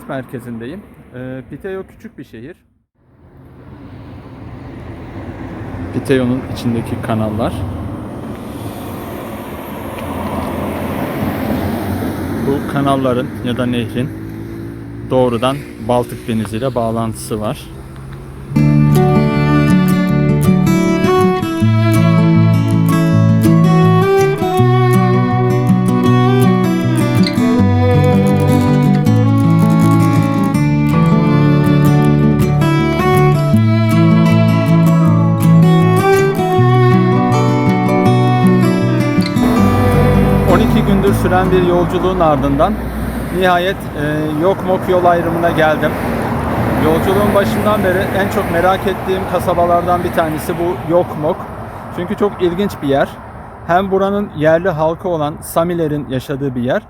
kent merkezindeyim. Ee, Piteo küçük bir şehir. Piteo'nun içindeki kanallar. Bu kanalların ya da nehrin doğrudan Baltık Denizi ile bağlantısı var. Süren bir yolculuğun ardından nihayet e, Yokmok yol ayrımına geldim. Yolculuğun başından beri en çok merak ettiğim kasabalardan bir tanesi bu Yokmok. Çünkü çok ilginç bir yer. Hem buranın yerli halkı olan Samilerin yaşadığı bir yer.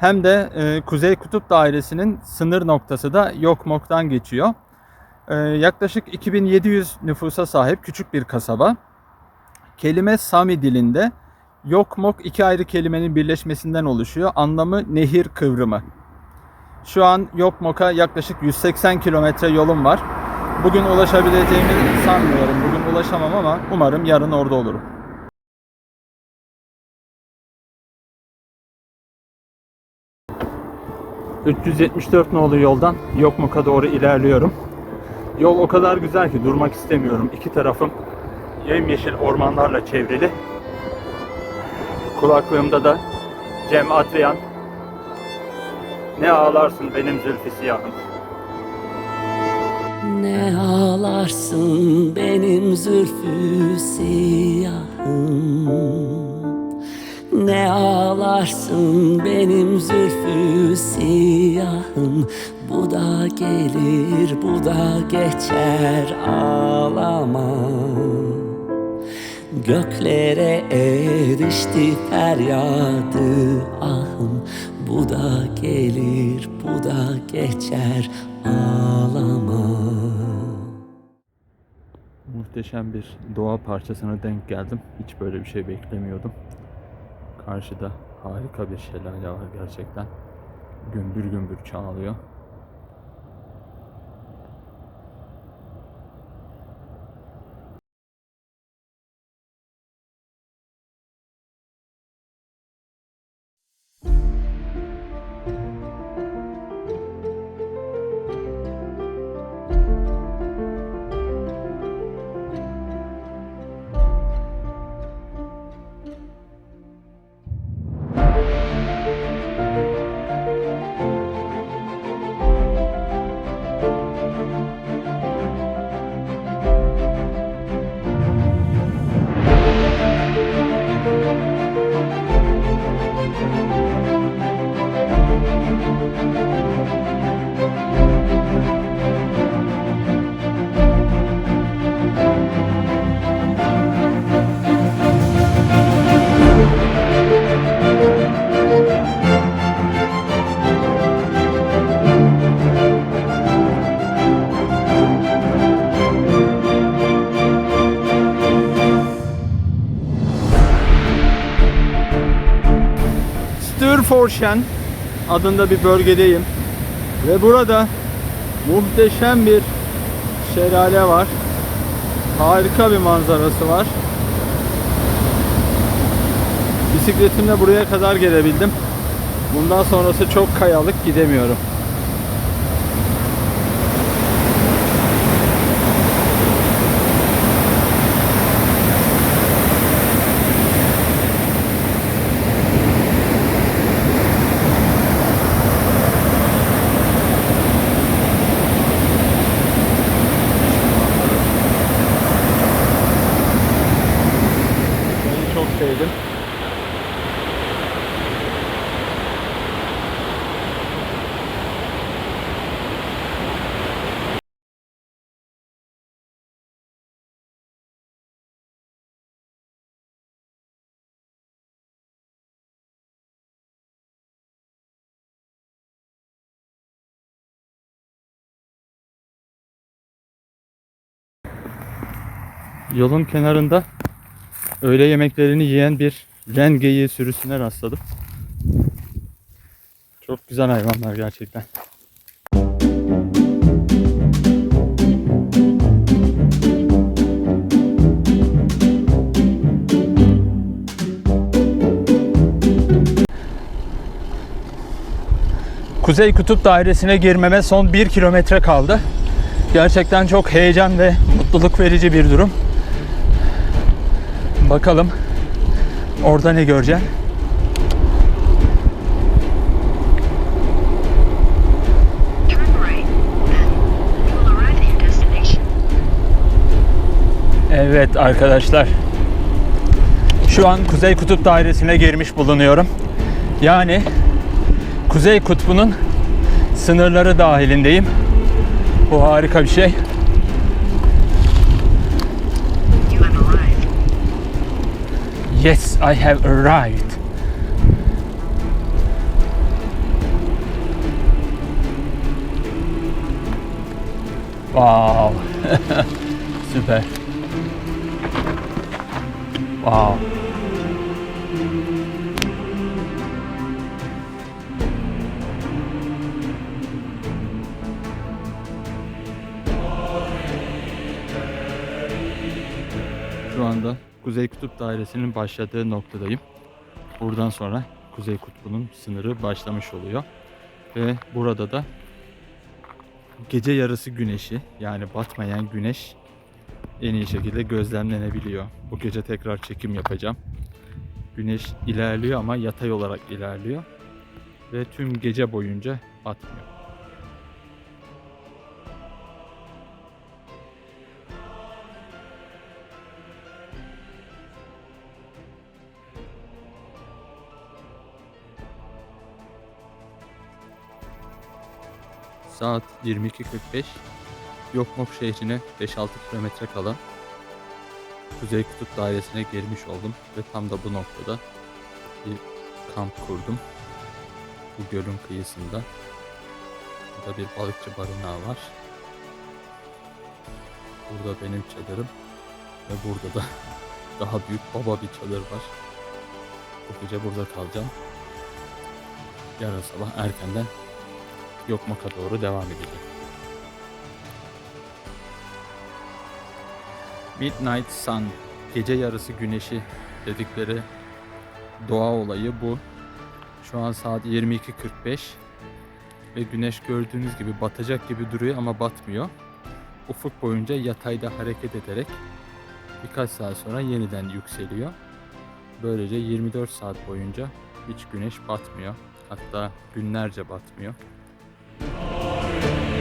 Hem de e, Kuzey Kutup Dairesi'nin sınır noktası da Yokmok'tan geçiyor. E, yaklaşık 2700 nüfusa sahip küçük bir kasaba. Kelime Sami dilinde Yokmok iki ayrı kelimenin birleşmesinden oluşuyor. Anlamı nehir kıvrımı. Şu an Yokmok'a yaklaşık 180 kilometre yolum var. Bugün ulaşabileceğimi sanmıyorum. Bugün ulaşamam ama umarım yarın orada olurum. ...374 nolu yoldan Yokmok'a doğru ilerliyorum. Yol o kadar güzel ki durmak istemiyorum. İki tarafım yemyeşil ormanlarla çevrili. Kulaklığımda da Cem Adrian Ne ağlarsın benim zülfü siyahım? Ne ağlarsın benim zülfü siyahım? Ne ağlarsın benim zülfü siyahım? Bu da gelir bu da geçer ağlama Göklere erişti feryadı ahım Bu da gelir bu da geçer ağlama Muhteşem bir doğa parçasına denk geldim. Hiç böyle bir şey beklemiyordum. Karşıda harika bir şelale var gerçekten. Gümbür gümbür çağlıyor. Sturforschen adında bir bölgedeyim. Ve burada muhteşem bir şelale var. Harika bir manzarası var. Bisikletimle buraya kadar gelebildim. Bundan sonrası çok kayalık gidemiyorum. yolun kenarında öğle yemeklerini yiyen bir len geyiği sürüsüne rastladım. Çok güzel hayvanlar gerçekten. Kuzey Kutup Dairesi'ne girmeme son 1 kilometre kaldı. Gerçekten çok heyecan ve mutluluk verici bir durum. Bakalım orada ne göreceğim. Evet arkadaşlar. Şu an Kuzey Kutup Dairesi'ne girmiş bulunuyorum. Yani Kuzey Kutbu'nun sınırları dahilindeyim. Bu harika bir şey. Yes, I have arrived. Wow. Süper. Wow. Şu anda Kuzey Kutup Dairesi'nin başladığı noktadayım. Buradan sonra Kuzey Kutbu'nun sınırı başlamış oluyor. Ve burada da gece yarısı güneşi yani batmayan güneş en iyi şekilde gözlemlenebiliyor. Bu gece tekrar çekim yapacağım. Güneş ilerliyor ama yatay olarak ilerliyor. Ve tüm gece boyunca batmıyor. Saat 22.45 Yokmok şehrine 5-6 kilometre kala Kuzey Kutup Dairesi'ne girmiş oldum ve tam da bu noktada bir kamp kurdum. Bu gölün kıyısında. Burada bir balıkçı barınağı var. Burada benim çadırım ve burada da daha büyük baba bir çadır var. Bu gece burada kalacağım. Yarın sabah erkenden Yokmak'a doğru devam edeceğim. Midnight Sun, gece yarısı güneşi dedikleri doğa olayı bu. Şu an saat 22.45 ve güneş gördüğünüz gibi batacak gibi duruyor ama batmıyor. Ufuk boyunca yatayda hareket ederek birkaç saat sonra yeniden yükseliyor. Böylece 24 saat boyunca hiç güneş batmıyor. Hatta günlerce batmıyor. Amen.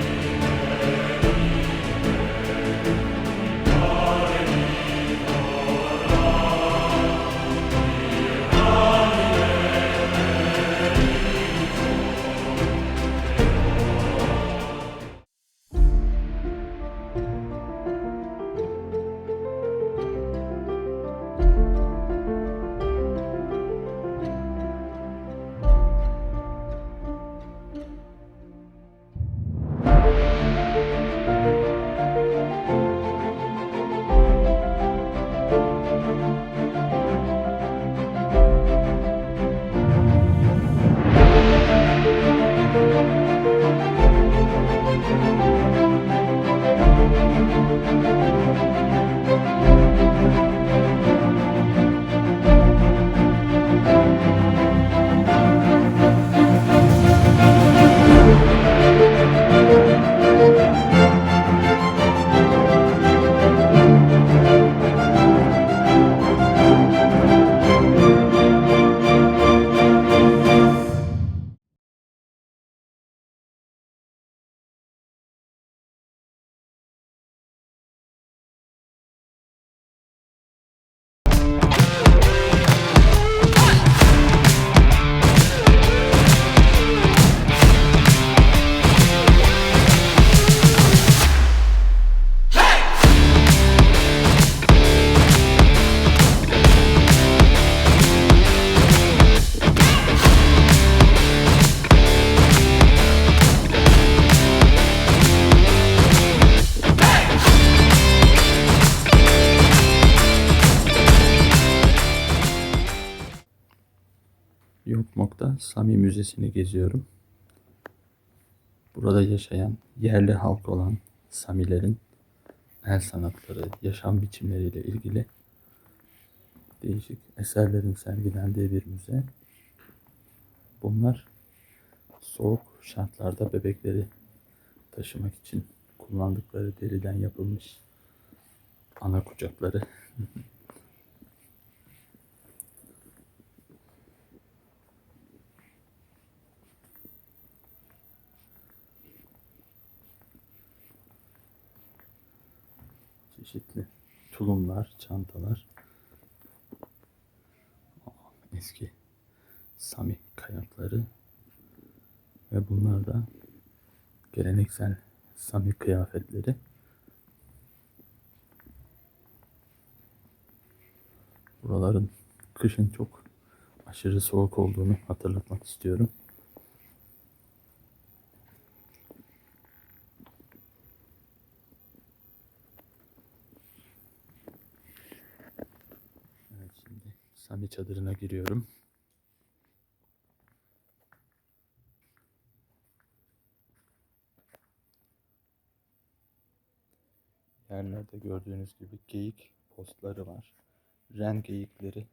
Yokmok'ta Sami Müzesi'ni geziyorum. Burada yaşayan yerli halk olan Samilerin el sanatları, yaşam biçimleriyle ilgili değişik eserlerin sergilendiği bir müze. Bunlar soğuk şartlarda bebekleri taşımak için kullandıkları deriden yapılmış ana kucakları. Çeşitli tulumlar, çantalar. Eski Sami kayakları ve bunlar da geleneksel Sami kıyafetleri. Buraların kışın çok aşırı soğuk olduğunu hatırlatmak istiyorum. Evet şimdi Sami çadırına giriyorum. Yerlerde gördüğünüz gibi geyik postları var. Ren geyikleri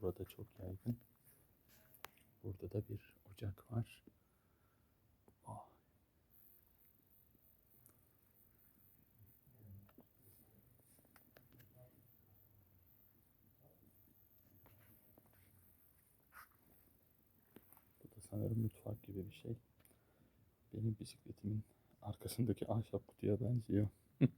burada çok yaygın. Burada da bir ocak var. Sanırım mutfak gibi bir şey. Benim bisikletimin arkasındaki ahşap kutuya benziyor.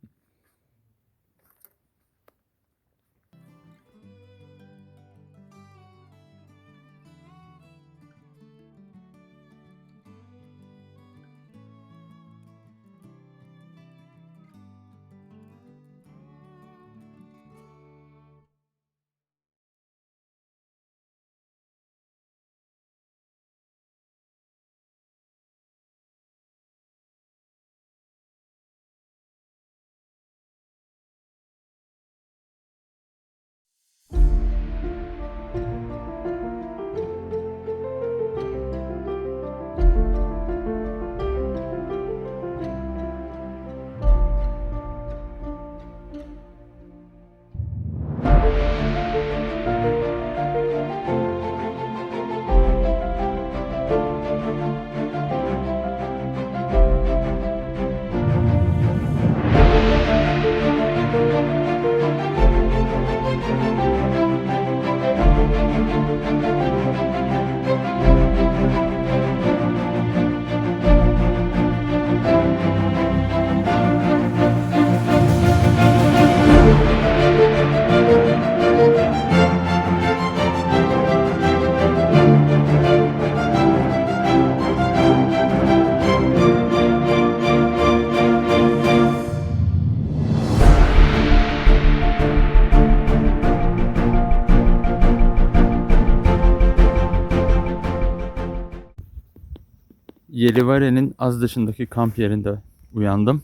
Yelivare'nin az dışındaki kamp yerinde uyandım.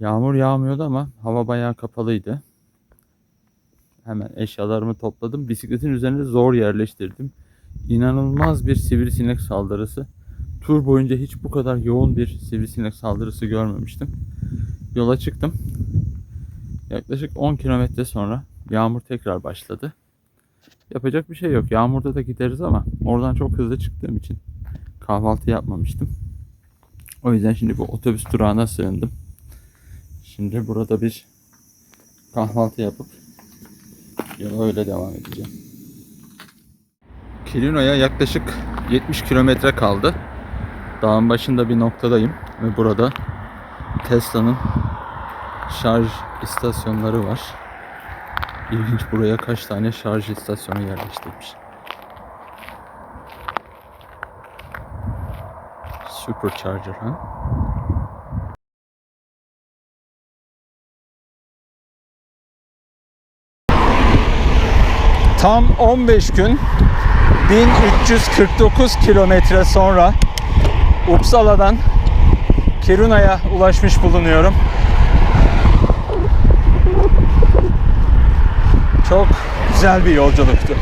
Yağmur yağmıyordu ama hava bayağı kapalıydı. Hemen eşyalarımı topladım. Bisikletin üzerine zor yerleştirdim. İnanılmaz bir sivrisinek saldırısı. Tur boyunca hiç bu kadar yoğun bir sivrisinek saldırısı görmemiştim. Yola çıktım. Yaklaşık 10 kilometre sonra yağmur tekrar başladı. Yapacak bir şey yok. Yağmurda da gideriz ama oradan çok hızlı çıktığım için kahvaltı yapmamıştım. O yüzden şimdi bu otobüs durağına sığındım. Şimdi burada bir kahvaltı yapıp yola öyle devam edeceğim. Kirino'ya yaklaşık 70 kilometre kaldı. Dağın başında bir noktadayım ve burada Tesla'nın şarj istasyonları var. İlginç buraya kaç tane şarj istasyonu yerleştirmiş. Supercharger ha? Tam 15 gün 1349 kilometre sonra Uppsala'dan Kiruna'ya ulaşmış bulunuyorum. Çok güzel bir yolculuktu.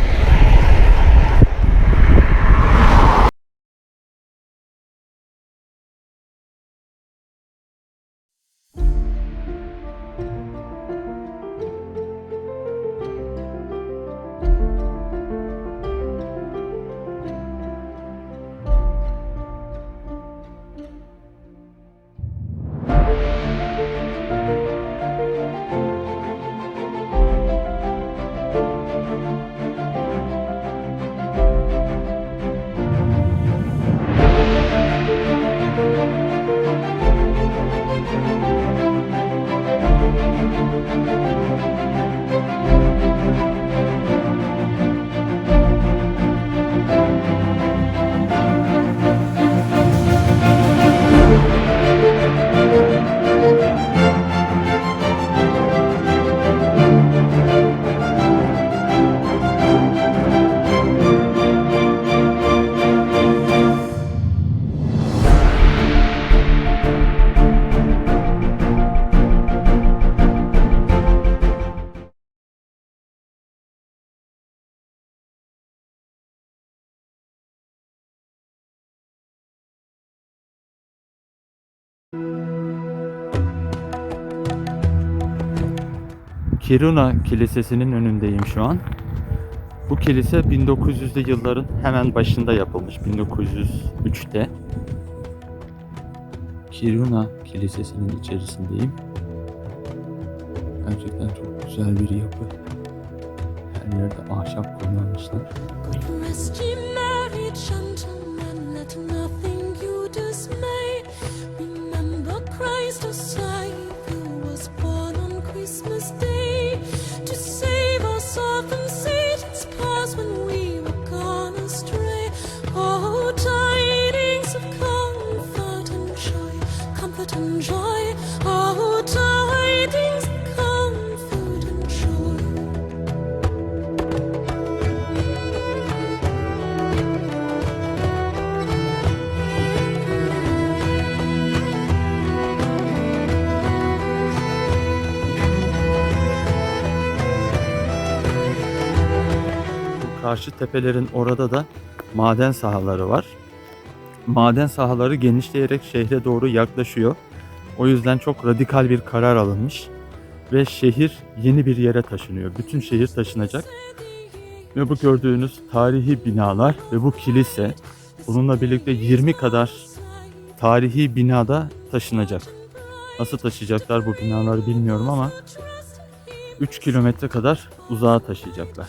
Kiruna Kilisesi'nin önündeyim şu an. Bu kilise 1900'lü yılların hemen başında yapılmış. 1903'te. Kiruna Kilisesi'nin içerisindeyim. Gerçekten çok güzel bir yapı. Her yerde ahşap kullanmışlar. Karşı tepelerin orada da maden sahaları var. Maden sahaları genişleyerek şehre doğru yaklaşıyor. O yüzden çok radikal bir karar alınmış ve şehir yeni bir yere taşınıyor. Bütün şehir taşınacak. Ve bu gördüğünüz tarihi binalar ve bu kilise bununla birlikte 20 kadar tarihi binada taşınacak. Nasıl taşıyacaklar bu binaları bilmiyorum ama 3 kilometre kadar uzağa taşıyacaklar.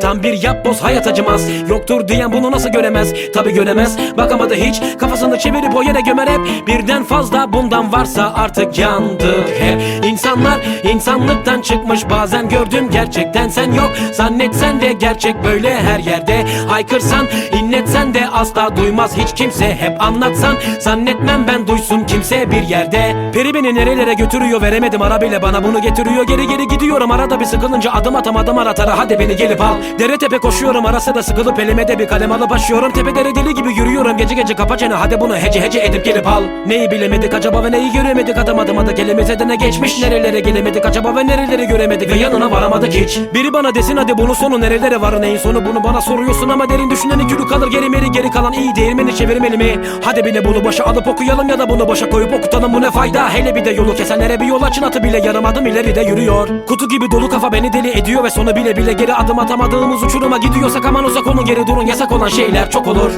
Tam bir yapboz hayat acımaz. Yoktur diyen bunu nasıl göremez? Tabi göremez. Bakamadı hiç. Kafasını çevirip o yere gömer hep. Birden fazla bundan varsa artık yandı hep İnsanlar insanlıktan çıkmış. Bazen gördüm gerçekten sen yok. Zannetsen de gerçek böyle her yerde. Haykırsan inletsen de asla duymaz. Hiç kimse Hep anlatsan. Zannetmem ben duysun kimse bir yerde. Peri beni nerelere götürüyor veremedim. Ara bile bana bunu getiriyor. Geri geri gidiyorum. Arada bir sıkılınca adım atamadım aratara. Hadi beni gelip al. Dere tepe koşuyorum. Arası da sıkılıp elime de bir kalem alıp başlıyorum. Tepelere deli gibi yürüyorum. Gece gece kapa çene. Hadi bunu hece hece edip gelip al. Neyi bilemedik acaba ve neyi göremedik? Adım adım adı ne geçmiş? Nerelere gelemedik? Acaba ve nereleri göremedik? Ve yanına varamadık hiç. Biri bana desin hadi bunun sonu nerelere var? Neyin sonu? Bunu bana soruyorsun Ama derin düşünen yürü kalır. Geri meri geri kalan iyi değirmeni çevirmeli mi? Hadi beni bunu başa alıp okuyalım ya da bunu başa koyup okutalım. Bu ne fayda? Hele bir de yolu kesenlere bir yol açın. Atı bile yarım adım ileride yürüyor. Kutu gibi dolu kafa beni deli ediyor ve sonu bile bile geri adım atamadığımız uçuruma gidiyorsak aman uzak olun geri durun. Yasak olan şeyler çok olur